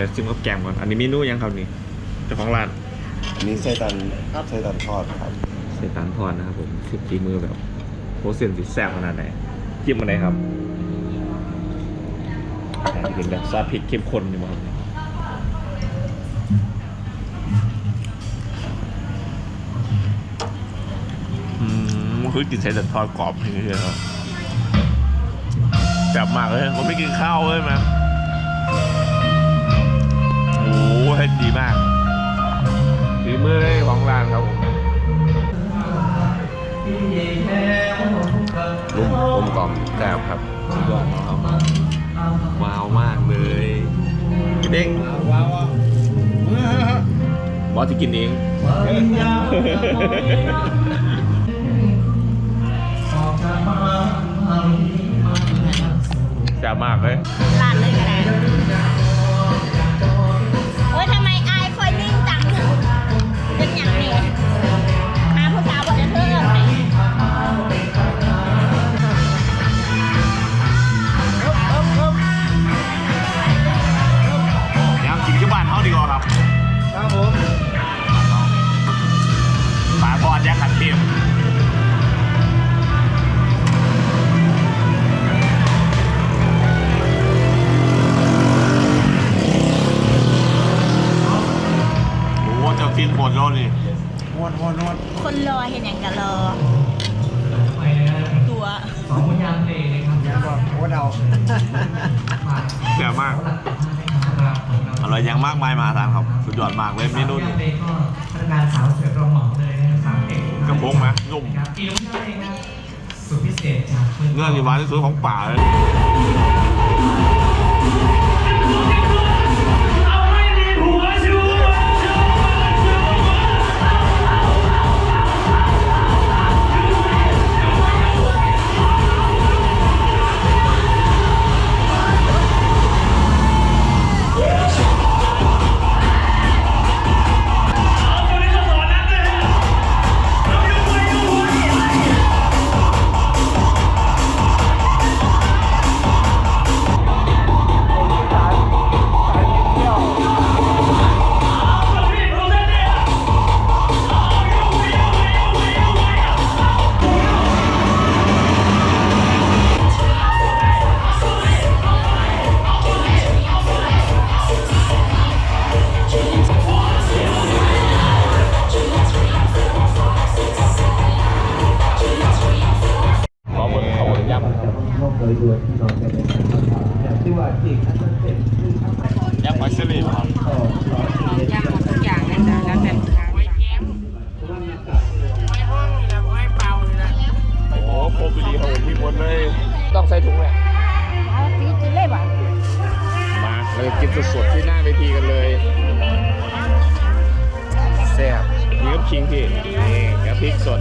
ดี๋ยวชิมกับแกงก่อน อันนี้เมนูยังครับนี่เจ้าของร้านอันนี้ไส้ตันไส้ตันทอดครับเซตันพรนะครับผมสิบฝีมือแบบโปรเซนสิแซ่บขนาดไหนจิ้มอะไรครับอันนี้เป็นแบบซอสพริกเข้มข้นอยู่มั้งครับอืมคือกินไส้ตันทอดกรอบอย่างเงี้ยครับแซ่บมากเลยผมไม่กินข้าวเลยมั้ย เฮ็ดดีมากฝีมือของร้านครับผมนุ่มกลมกล่อมแซ่บครับสุดยอดครับว้าวมากเลยเด้งว้าวบอสที่กินเองแซ่บมากเลย กระพงไหมนุ่มครับอีกพยางค์เพลงนะสุดพิเศษจากคุณเนื้อที่หวานที่สุดของป่าเลย เราจะกินสดๆที่หน้าเวทีกันเลยแซ่บมีกับคิงพี่นี่กระพริกสด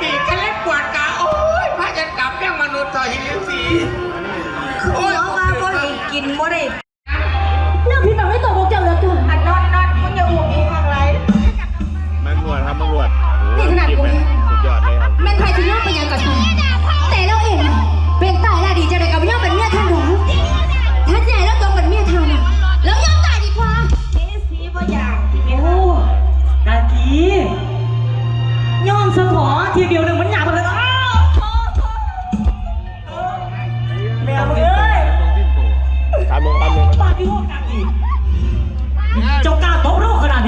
ปีกแค่เล็กกว่ากาโอ้ยพระจะกลับยังมนุษย์ต่อเฮลสี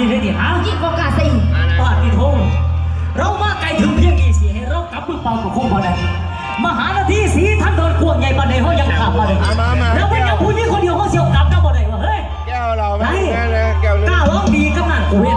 นี่เลยดิฮะยิ่งกว่ากาซิปาติทงเรามาไกลถึงเพียงอีสีให้เรากลับมือเปล่ากับคู่พอได้มหาหน้าทีสีท่านโดนขวงใหญ่บันไดเขายังขับมาเลยแล้วเป็นอย่งผู้นี้คนเดียวเขาเสียวกลับกับบันได้เฮ้ยแก้วเไงกลยกล้าร้องดีกับนั่นกูเห็น